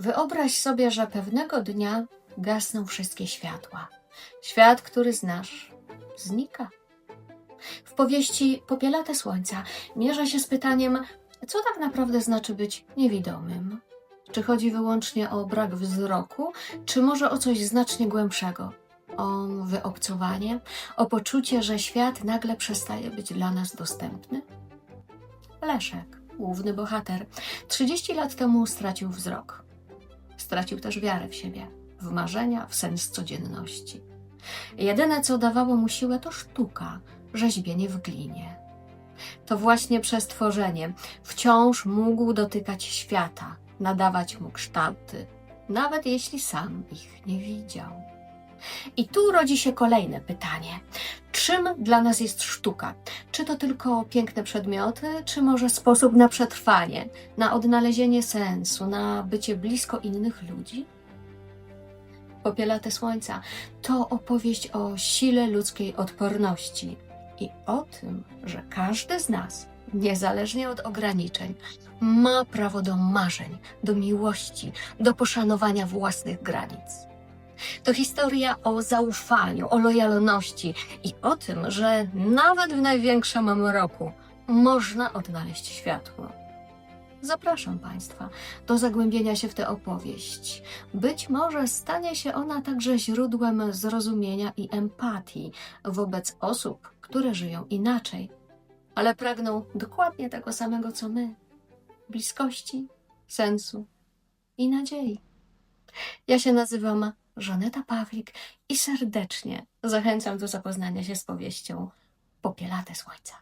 Wyobraź sobie, że pewnego dnia gasną wszystkie światła. Świat, który znasz, znika. W powieści Popielate Słońca mierzę się z pytaniem, co tak naprawdę znaczy być niewidomym? Czy chodzi wyłącznie o brak wzroku, czy może o coś znacznie głębszego? O wyobcowanie, o poczucie, że świat nagle przestaje być dla nas dostępny? Leszek, główny bohater, 30 lat temu stracił wzrok. Stracił też wiarę w siebie, w marzenia, w sens codzienności. Jedyne, co dawało mu siłę, to sztuka, rzeźbienie w glinie. To właśnie przez tworzenie wciąż mógł dotykać świata, nadawać mu kształty, nawet jeśli sam ich nie widział. I tu rodzi się kolejne pytanie. Czym dla nas jest sztuka? Czy to tylko piękne przedmioty, czy może sposób na przetrwanie, na odnalezienie sensu, na bycie blisko innych ludzi? Popielate Słońca to opowieść o sile ludzkiej odporności i o tym, że każdy z nas, niezależnie od ograniczeń, ma prawo do marzeń, do miłości, do poszanowania własnych granic. To historia o zaufaniu, o lojalności i o tym, że nawet w największym mroku można odnaleźć światło. Zapraszam Państwa do zagłębienia się w tę opowieść. Być może stanie się ona także źródłem zrozumienia i empatii wobec osób, które żyją inaczej, ale pragną dokładnie tego samego co my bliskości, sensu i nadziei. Ja się nazywam Żaneta Pawlik i serdecznie zachęcam do zapoznania się z powieścią Popielate Słońca.